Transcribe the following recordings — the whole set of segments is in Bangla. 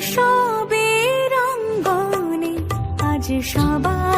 উৎসবের রঙ্গনে আজ সবার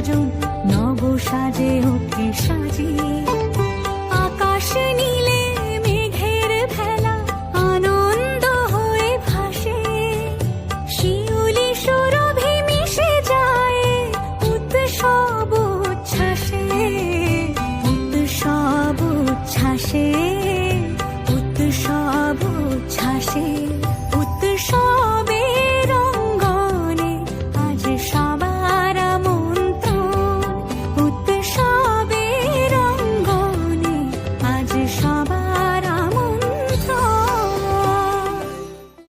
স্বজন নব সাজে ওকে সাজিয়ে আকাশে নীলে মেঘের ভেলা, আনন্দ হয়ে ভাসে। শিউলি সৌরভে মিশে যায়, উৎসব উচ্ছ্বাসে। উৎসব উচ্ছ্বাসে উৎসব উচ্ছ্বাসে।